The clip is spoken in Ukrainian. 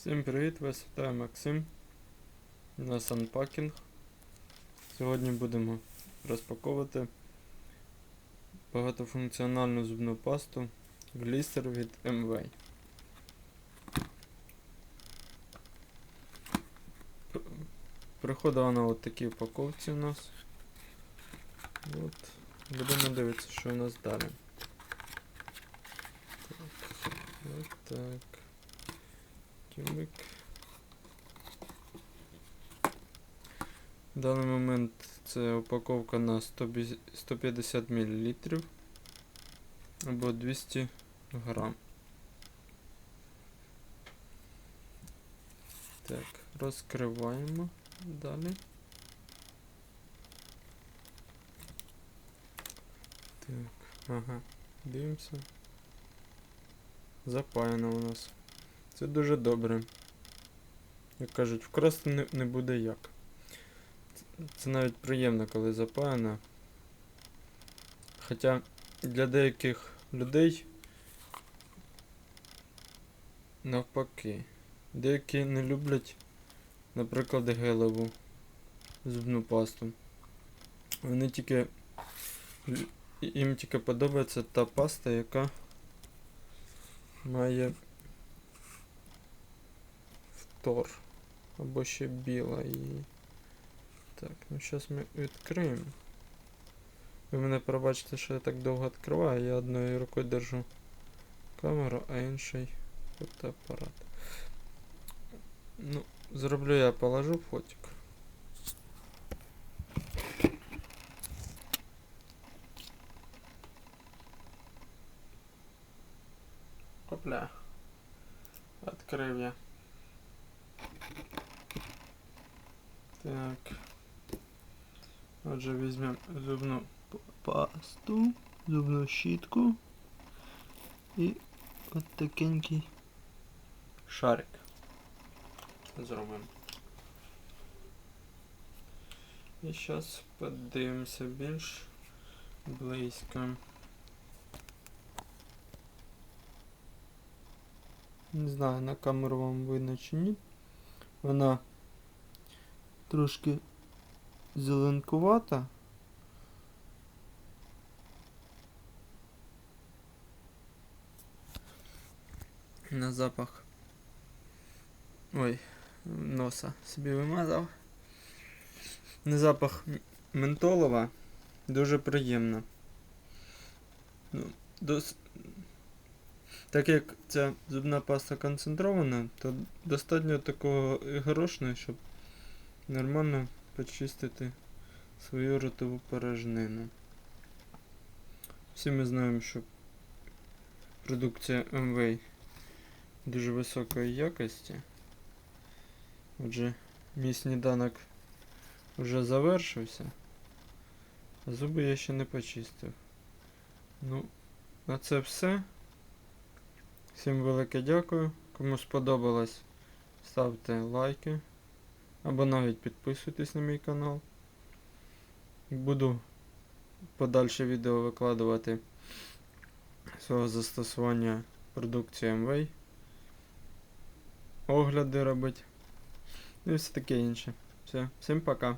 Всім привіт, вас вітає Максим. У нас анпакінг. Сьогодні будемо розпаковувати багатофункціональну зубну пасту Glister від MV. П- Приходить вона от такій упаковці у нас. От. Будемо дивитися, що у нас далі. Так. От так. Тюбик. В даний момент це упаковка на 100 бі- 150 мл або 200 грам. Так, розкриваємо далі. Так, ага, дивимося. Запаяно у нас. Це дуже добре. Як кажуть, вкрасти не, не буде як. Це, навіть приємно, коли запаяно. Хоча для деяких людей навпаки. Деякі не люблять, наприклад, гелеву зубну пасту. Вони тільки. Їм тільки подобається та паста, яка має Тор. Або ще біла і. Так, ну зараз ми відкриємо. Ви мене пробачите, що я так довго відкриваю, я одною рукою держу камеру, а інший фотоапарат. Ну, зроблю я положу фотик. Опля. Відкрив я. Так. Отже, візьмемо зубну пасту, зубну щітку і от такенький шарик. Зробимо. І зараз подивимося більш близько. Не знаю, на камеру вам видно чи ні. Вона трошки зеленкувата. На запах. Ой, носа собі вимазав. На запах ментолова дуже приємно. Ну, дос... Так як ця зубна паста концентрована, то достатньо такого горошного, щоб нормально почистити свою ротову порожнину. Всі ми знаємо, що продукція MV дуже високої якості. Отже, мій сніданок вже завершився, а зуби я ще не почистив. Ну, на це все. Всім велике дякую. Кому сподобалось, ставте лайки. Або навіть підписуйтесь на мій канал. Буду подальше відео викладувати свого застосування продукції MV. Огляди робити. І все таке інше. Все, всім пока.